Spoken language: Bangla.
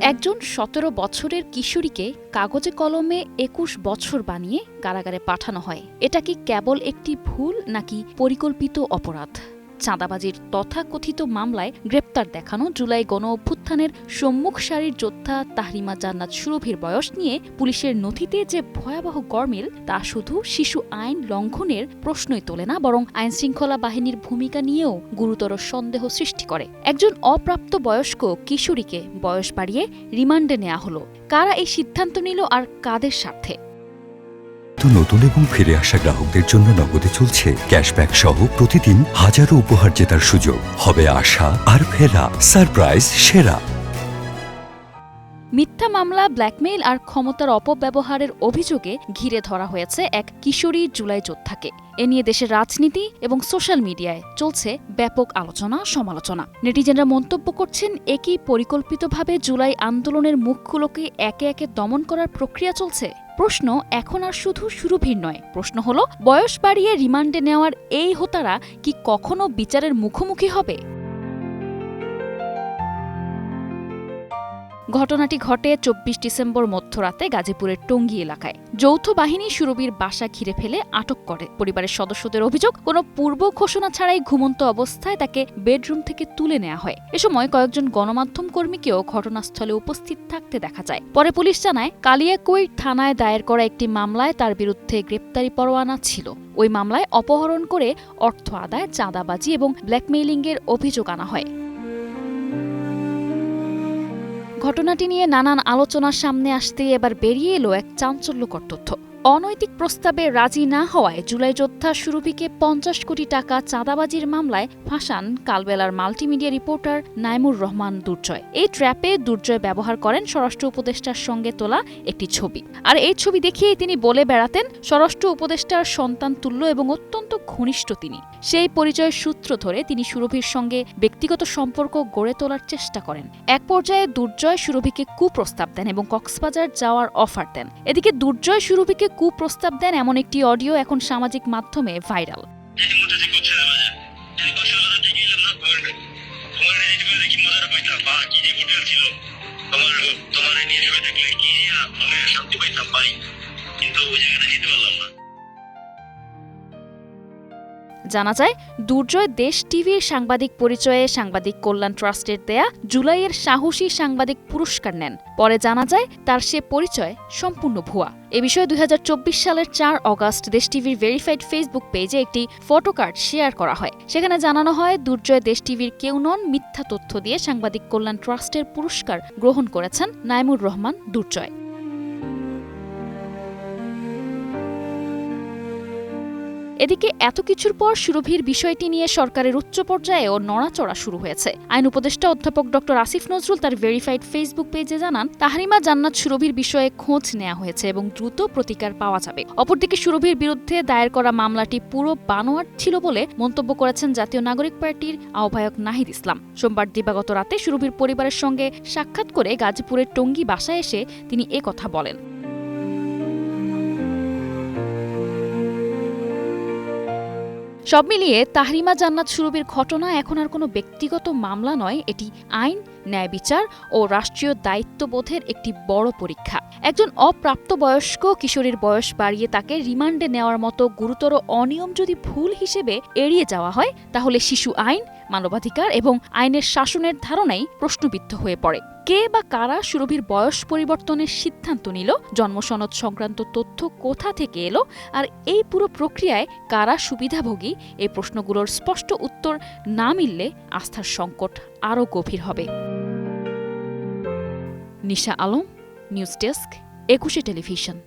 একজন সতেরো বছরের কিশোরীকে কাগজে কলমে একুশ বছর বানিয়ে কারাগারে পাঠানো হয়। এটা কি কেবল একটি ভুল নাকি পরিকল্পিত অপরাধ? চাঁদাবাজির তথাকথিত মামলায় গ্রেপ্তার দেখানো জুলাই গণ অভ্যুত্থানের সম্মুখ সারির যোদ্ধা তাহরিমা জান্নাত সুরভির বয়স নিয়ে পুলিশের নথিতে যে ভয়াবহ গরমিল তা শুধু শিশু আইন লঙ্ঘনের প্রশ্নই তোলে না, বরং আইন শৃঙ্খলা বাহিনীর ভূমিকা নিয়েও গুরুতর সন্দেহ সৃষ্টি করে। একজন অপ্রাপ্ত বয়স্ক কিশোরীকে বয়স বাড়িয়ে রিমান্ডে নেওয়া হলো। কারা এই সিদ্ধান্ত নিল আর কাদের স্বার্থে? তো নতুন এবং ফিরে আসা গ্রাহকদের জন্য নগদে চলছে ক্যাশব্যাক সহ প্রতিদিন হাজারো উপহার জেতার সুযোগ। হবে আশা আর ফেরা। সারপ্রাইজ, সেরা। মিথ্যা মামলা, ব্ল্যাকমেইল আর ক্ষমতার অপব্যবহারের অভিযোগে ঘিরে ধরা হয়েছে এক কিশোরী জুলাই যোদ্ধাকে। এ নিয়ে দেশের রাজনীতি এবং সোশ্যাল মিডিয়ায় চলছে ব্যাপক আলোচনা, সমালোচনা। নেটিজেনরা মন্তব্য করছেন, একই পরিকল্পিতভাবে জুলাই আন্দোলনের মুখগুলোকে একে একে দমন করার প্রক্রিয়া চলছে। প্রশ্ন এখন আর শুধু সুরভির নয়। প্রশ্ন হলো, বয়স বাড়িয়ে রিমান্ডে নেওয়ার এই হোতারা কি কখনো বিচারের মুখোমুখি হবে? ঘটনাটি ঘটে চব্বিশ ডিসেম্বর মধ্যরাতে গাজীপুরের টঙ্গী এলাকায়। যৌথ বাহিনী সুরবির বাসা ঘিরে ফেলে আটক করে। পরিবারের সদস্যদের অভিযোগ, কোনো পূর্ব ঘোষণা ছাড়াই ঘুমন্ত অবস্থায় তাকে বেডরুম থেকে তুলে নেওয়া হয়। এ সময় কয়েকজন গণমাধ্যম কর্মীকেও ঘটনাস্থলে উপস্থিত থাকতে দেখা যায়। পরে পুলিশ জানায় কালিয়াকৈর থানায় দায়ের করা একটি মামলায় তার বিরুদ্ধে গ্রেপ্তারি পরোয়ানা ছিল। ওই মামলায় অপহরণ করে অর্থ আদায়, চাঁদাবাজি এবং ব্ল্যাকমেইলিংয়ের অভিযোগ আনা হয়। ঘটনাটি নিয়ে নানান আলোচনার সামনে আসতে এবার বেরিয়ে এলো এক চাঞ্চল্যকর তথ্য। অনৈতিক প্রস্তাবে রাজি না হওয়ায় জুলাই যোদ্ধা সুরভিকে পঞ্চাশ কোটি টাকা চাঁদাবাজির মামলায় ফাঁসান কালবেলার মাল্টিমিডিয়া রিপোর্টার নাইমুর রহমান দুর্জয়। এই ট্র্যাপে দুর্জয় ব্যবহার করেন স্বরাষ্ট্র উপদেষ্টার সঙ্গে তোলা একটি ছবি। আর এই ছবি দেখিয়েই তিনি বলে বেড়াতেন, স্বরাষ্ট্র উপদেষ্টার সন্তান তুল্য এবং অত্যন্ত ঘনিষ্ঠ তিনি। সেই পরিচয়ের সূত্র ধরে তিনি সুরভির সঙ্গে ব্যক্তিগত সম্পর্ক গড়ে তোলার চেষ্টা করেন। এক পর্যায়ে দুর্জয় সুরভিকে কুপ্রস্তাব দেন এবং কক্সবাজার যাওয়ার অফার দেন। এদিকে দুর্জয় সুরভিকে কুপ্রস্তাব দেন এমন একটি অডিও এখন সামাজিক মাধ্যমে ভাইরাল। জানা যায় দুর্জয় দেশ টিভির সাংবাদিক পরিচয়ে সাংবাদিক কল্যাণ ট্রাস্টের দেয়া জুলাইয়ের সাহসী সাংবাদিক পুরস্কার নেন। পরে জানা যায় তার সে পরিচয় সম্পূর্ণ ভুয়া। এ বিষয়ে দুই হাজার চব্বিশ সালের চার অগাস্ট দেশ টিভির ভেরিফাইড ফেসবুক পেজে একটি ফটোকার্ড শেয়ার করা হয়। সেখানে জানানো হয়, দুর্জয় দেশ টিভির কেউ নন মিথ্যা তথ্য দিয়ে সাংবাদিক কল্যাণ ট্রাস্টের পুরস্কার গ্রহণ করেছেন নাইমুর রহমান দুর্জয়। এদিকে এত কিছুর পর সুরভির বিষয়টি নিয়ে সরকারের উচ্চ পর্যায়েও নড়াচড়া শুরু হয়েছে। আইন উপদেষ্টা অধ্যাপক ডক্টর আসিফ নজরুল তার ভেরিফাইড ফেসবুক পেজে জানান, তাহারিমা জান্নাত সুরভির বিষয়ে খোঁজ নেওয়া হয়েছে এবং দ্রুত প্রতিকার পাওয়া যাবে। অপরদিকে সুরভির বিরুদ্ধে দায়ের করা মামলাটি পুরো বানোয়ার ছিল বলে মন্তব্য করেছেন জাতীয় নাগরিক পার্টির আহ্বায়ক নাহিদ ইসলাম। সোমবার দিবাগত রাতে সুরভির পরিবারের সঙ্গে সাক্ষাৎ করে গাজীপুরের টঙ্গী বাসায় এসে তিনি কথা বলেন। সব মিলিয়ে তাহরিমা জান্নাত সুরভির ঘটনা এখন আর কোনো ব্যক্তিগত মামলা নয়, এটি আইন, ন্যায় বিচার ও রাষ্ট্রীয় দায়িত্ববোধের একটি বড় পরীক্ষা। একজন অপ্রাপ্তবয়স্ক কিশোরীর বয়স বাড়িয়ে তাকে রিমান্ডে নেওয়ার মতো গুরুতর অনিয়ম যদি ভুল হিসেবে এড়িয়ে যাওয়া হয়, তাহলে শিশু আইন, মানবাধিকার এবং আইনের শাসনের ধারণাই প্রশ্নবিদ্ধ হয়ে পড়ে। কে বা কারা সুরভির বয়স পরিবর্তনের সিদ্ধান্ত নিল? জন্মসনদ সংক্রান্ত তথ্য কোথা থেকে এলো? আর এই পুরো প্রক্রিয়ায় কারা সুবিধাভোগী? এই প্রশ্নগুলোর স্পষ্ট উত্তর না মিললে আস্থার সংকট আরও গভীর হবে। Nisha Alam, news desk, Ekushey television.